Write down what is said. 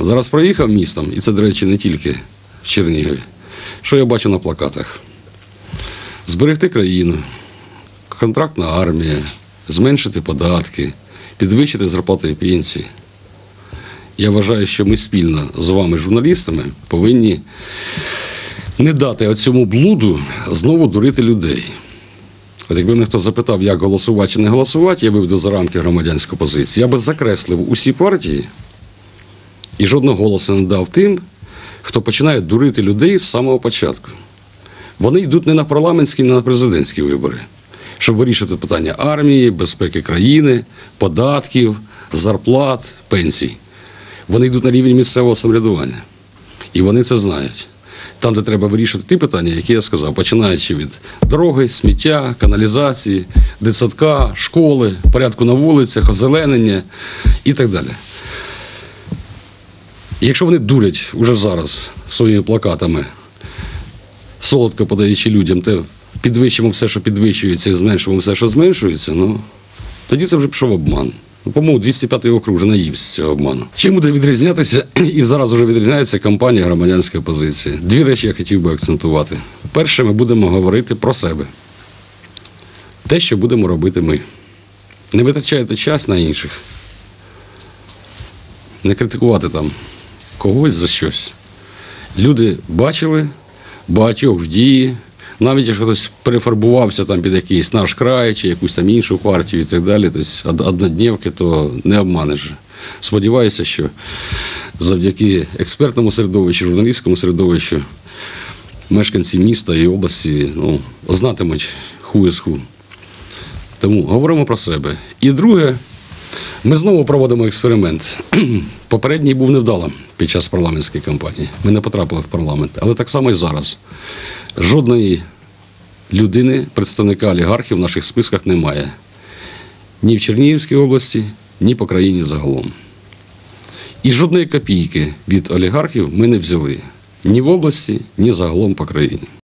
Зараз проїхав містом, і це, до речі, не тільки в Чернігові. Що я бачу на плакатах? Зберегти країну, контрактна армія, зменшити податки, підвищити зарплати і пенсії. Я вважаю, що ми спільно з вами, журналістами, повинні не дати цьому блуду знову дурити людей. От якби мене хто запитав, як голосувати чи не голосувати, я виведу за рамки громадянської позиції, я би закреслив усі партії і жодного голосу не дав тим, хто починає дурити людей з самого початку. Вони йдуть не на парламентські, не на президентські вибори, щоб вирішити питання армії, безпеки країни, податків, зарплат, пенсій. Вони йдуть на рівень місцевого самоврядування. І вони це знають. Там, де треба вирішити ті питання, які я сказав, починаючи від дороги, сміття, каналізації, дитсадка, школи, порядку на вулицях, озеленення і так далі. Якщо вони дурять уже зараз своїми плакатами, солодко подаючи людям, те підвищимо все, що підвищується, і зменшимо все, що зменшується, ну тоді це вже пішов обман. Ну, По-моєму, 205 округ вже наївся цього обману. Чим буде відрізнятися, і зараз вже відрізняється кампанія громадянської опозиції. Дві речі я хотів би акцентувати. Перше, ми будемо говорити про себе. Те, що будемо робити ми. Не витрачайте час на інших. Не критикувати там когось за щось. Люди бачили багатьох в дії, навіть якщо хтось перефарбувався там під якийсь наш край чи якусь там іншу партію і так далі, тобто од- однодневки, то не обманеш. Сподіваюся, що завдяки експертному середовищу, журналістському середовищу, мешканці міста і області ну, знатимуть ху. Тому говоримо про себе. І друге, ми знову проводимо експеримент. Попередній був невдалим під час парламентської кампанії. Ми не потрапили в парламент, але так само і зараз. Жодної людини, представника олігархів в наших списках немає. Ні в Чернігівській області, ні по країні загалом. І жодної копійки від олігархів ми не взяли ні в області, ні загалом по країні.